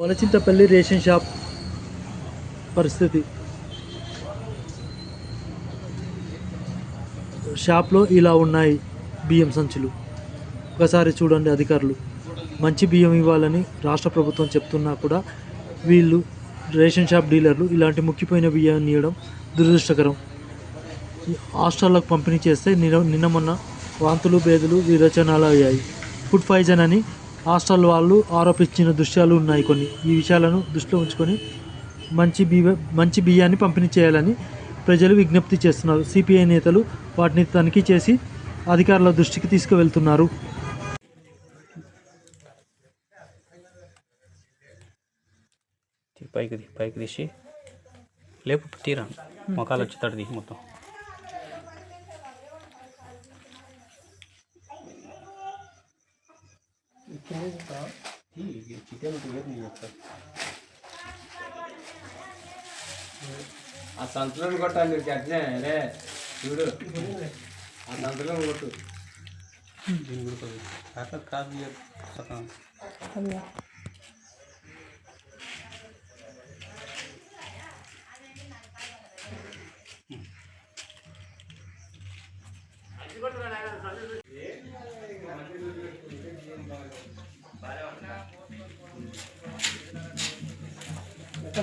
వలచింతపల్లి ration shop పరిస్థితి. షాప్లో ఇలా ఉన్నాయి బియ్యం సంచులు. ఒకసారి చూడండి అధికారులు. మంచి బియ్యం ఇవ్వాలని రాష్ట్ర ప్రభుత్వం చెప్తున్నా కూడా వీళ్ళు రేషన్ షాప్ డీలర్లు ఇలాంటి ముక్కిపోయిన బియ్యాన్ని ఇవ్వడం దురదృష్టకరం. ఈ పంపిణీ చేస్తే నిన్న నిన్న మొన్న వాంతులు బేదులు విరచనాలు అయ్యాయి. ఫుడ్ పాయిజన్ అని హాస్టల్ వాళ్ళు ఆరోపించిన దృశ్యాలు ఉన్నాయి కొన్ని. ఈ విషయాలను దృష్టిలో ఉంచుకొని మంచి బియ్య మంచి బియ్యాన్ని పంపిణీ చేయాలని ప్రజలు విజ్ఞప్తి చేస్తున్నారు. సిపిఐ నేతలు వాటిని తనిఖీ చేసి అధికారుల దృష్టికి తీసుకువెళ్తున్నారు. పైకి పైకి తీసి లేపు తీరా. మొఖాలు వచ్చేటట్టు తీసి మొత్తం. ఆ సంతులను కొట్టాలి నీకు అట్నే రే చూడు ఆ సంతులను కొట్టు దీని కూడా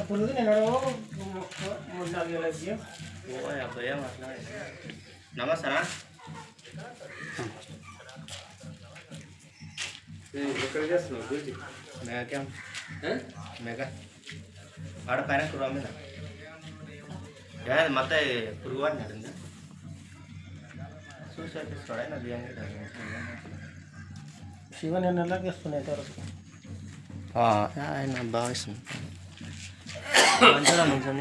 కొద్దిగా అట్లా క్రాస్ తీయకు. సగం. నమస్తేనా ఎక్కడ చేస్తున్నావు చూసి మేఘకేం మేఘ ఆడ పైన కుర్రా మీద ఏది మత్త పురుగు పడినాడు చూసి తీసుకోడా నా బియ్యం శివ నేను ఎలాగేస్తున్నాయి వరకు ఆయన బాగా ఇస్తుంది మంచిగా మంచిగా.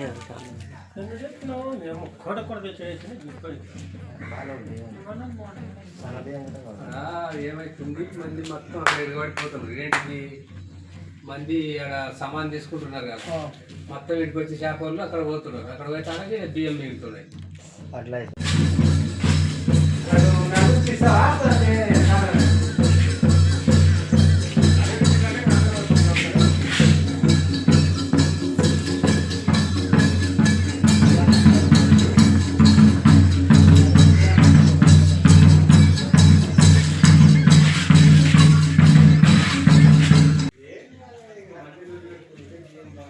ఏమైతుంది మంది మొత్తం అక్కడ ఎగబడిపోతున్నారు ఏంటికి మంది అక్కడ సామాన్ తీసుకుంటున్నారు కదా మొత్తం వీటికి వచ్చి షాప్ వాళ్ళు అక్కడ పోతున్నారు అక్కడ పోయటానికి బియ్యం మిగులుతున్నాయి అట్లా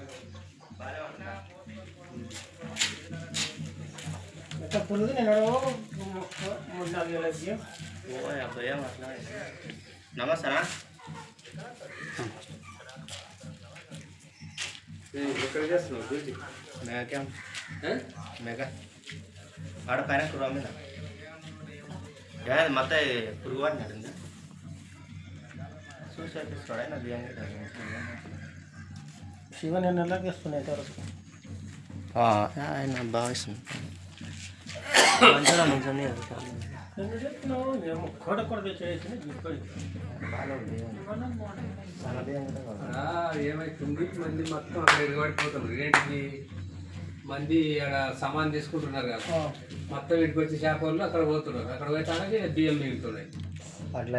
అయితే. ఓ అబ్బాయి ఏం అట్లా నమస్తేనా ఎక్కడ చేస్తున్నావు చూసి మేఘకేం మేఘ ఆడ పైన కుర్రా మీద ఏది మత్త పురుగు పడినాడు చూసి తీసుకోడా నా బియ్యం కూడా శివ నేను ఎలాగేస్తున్నాయి వరకు ఆయన బాగా ఇస్తుంది మంచిగా మంచిగా కోట కోట తెచ్చేసి చాలా బియ్యం కూడా కావాలి. ఏమైతుంది మంది మొత్తం అక్కడ ఎగబడిపోతున్నారు ఏంటికి మంది అక్కడ సామాన్ తీసుకుంటున్నారు కదా. మొత్తం వీటికి వచ్చి షాప్ వాళ్ళు అక్కడ పోతున్నారు. అక్కడ పోయటానికి బియ్యం మిగులుతున్నాయి. అట్లా